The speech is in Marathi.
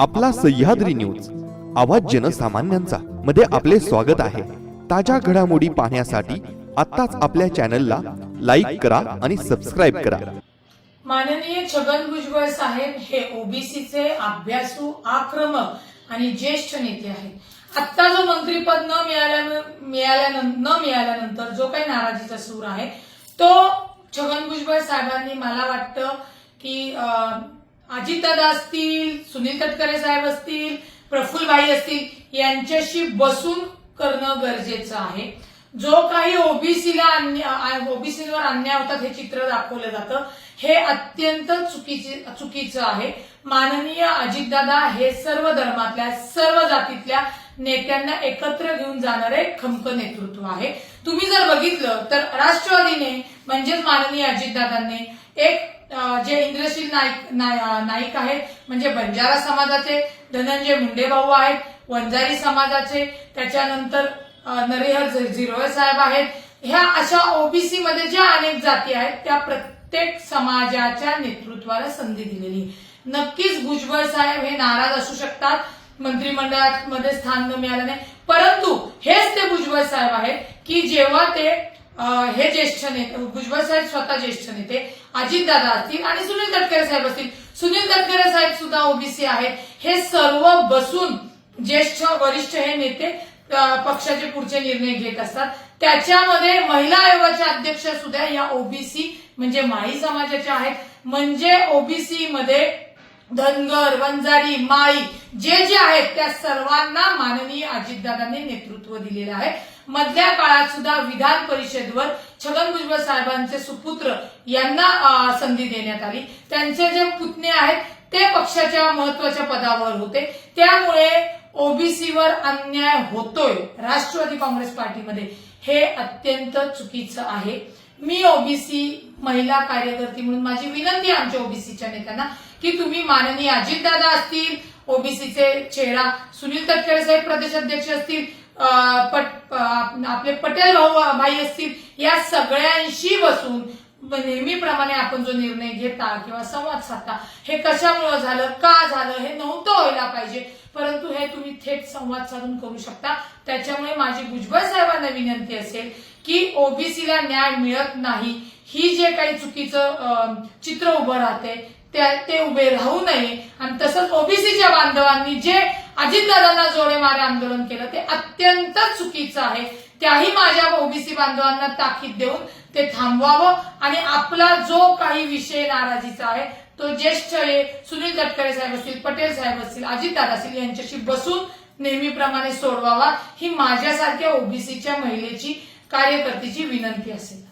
आपला सह्याद्री न्यूज आवाज जनसामान्यांचा मध्ये आपले स्वागत आहे. ताज्या घडामोडी पाहण्यासाठी आत्ताच आपल्या चॅनलला लाईक करा आणि सबस्क्राईब करा. माननीय छगन भुजबळ साहेब हे ओबीसीचे अभ्यासू आक्रमक आणि ज्येष्ठ नेते आहेत. आत्ता जो मंत्रीपद न मिळाल्या मिळाल्यानं- न मिळाल्यानंतर जो काही नाराजीचा सूर आहे तो छगन भुजबळ साहेबांनी मला वाटतं की अं, अजितदादा असतील सुनील तटकरे साहेब असतील प्रफुल्लभाई असतील यांच्याशी बसून करणं गरजेचं आहे. जो काही ओबीसीला ओबीसीवर अन्याय होतात हे चित्र दाखवलं जातं. हे अत्यंत चुकीचे चुकीचं आहे. माननीय अजितदादा हे सर्व धर्मातल्या सर्व जातीतल्या नेत्यांना एकत्र घेऊन जाणारे खमक नेतृत्व आहे. तुम्ही जर बघितलं तर राष्ट्रवादीने म्हणजेच माननीय अजितदादांनी एक जे इंद्रशील नाईक नाय- नाईक आहेत म्हणजे बंजारा समाजाचे धनंजय मुंडे भाऊ आहेत वंजारी समाजाचे त्याच्यानंतर नरिहर झ- झिरोळे साहेब आहेत. ह्या अशा ओबीसी मध्ये ज्या अनेक जाती आहेत त्या प्रत्येक समाजाच्या नेतृत्वाला संधी दिलेली. नक्कीच भुजबळ साहेब हे नाराज असू शकतात. मंत्रिमंडळात मध्ये स्थान न मिळालं नाही परंतु हेच ते भुजबळ साहेब आहेत की जेव्हा ते हे ज्येष्ठ नेते भुजबळ साहेब स्वतः ज्येष्ठ नेते अजितदादा असतील आणि सुनील तटकरे साहेब असतील. सुनील तटकरे साहेब सुद्धा ओबीसी आहेत. हे सर्व बसून ज्येष्ठ वरिष्ठ हे नेते पक्षाचे पुढचे निर्णय घेत असतात. त्याच्यामध्ये महिला आयोगाच्या अध्यक्ष सुद्धा या ओबीसी म्हणजे माई समाजाच्या आहेत. म्हणजे ओबीसी मध्ये धनगर वंजारी माई जे जे आहेत त्या सर्वांना माननीय अजितदादांनी नेतृत्व दिलेलं आहे. मधल्या काळात सुद्धा विधान परिषदवर छगन भुजबळ साहेबांचे सुपुत्र यांना संधी देण्यात आली. त्यांचे जे पुतणे आहेत ते पक्षाच्या महत्त्वाच्या पदावर होते. त्यामुळे ओबीसीवर अन्याय होतोय राष्ट्रवादी काँग्रेस पार्टीमध्ये हे अत्यंत चुकीचं आहे. मी ओबीसी महिला कार्यकर्ती म्हणून माझी विनंती आमच्या ओबीसीच्या नेत्यांना की तुम्ही माननीय अजितदादा असतील ओबीसीचे चेहरा सुनील तटकरे साहेब प्रदेशाध्यक्ष असतील पट आपले पटेल भाऊ भाई असतील या सगळ्यांशी बसून नेहमीप्रमाणे आपण जो निर्णय घेता किंवा संवाद साधता हे कशामुळे झालं का झालं हे नव्हतं व्हायला पाहिजे. परंतु हे तुम्ही थेट संवाद साधून करू शकता. त्याच्यामुळे माझी भुजबळ साहेबांना विनंती असेल की ओबीसीला न्याय मिळत नाही. ही जे काही चुकीचं चित्र उभं राहते त्या- ते उभे राहू नये. आणि तसंच ओबीसीच्या बांधवांनी जे अजितदादांना जोडे मारे आंदोलन केलं ते अत्यंत चुकीचं आहे. त्याही माझ्या ओबीसी बांधवांना ताकीद देऊन ते थांबवावं आणि आपला जो काही विषय नाराजीचा आहे तो ज्येष्ठ सुनील तटकरे साहेब असतील पटेल साहेब असतील अजितदादा असतील यांच्याशी बसून नेहमीप्रमाणे सोडवावा ही माझ्यासारख्या ओबीसीच्या महिलेची कार्यकर्तीची विनंती असेल.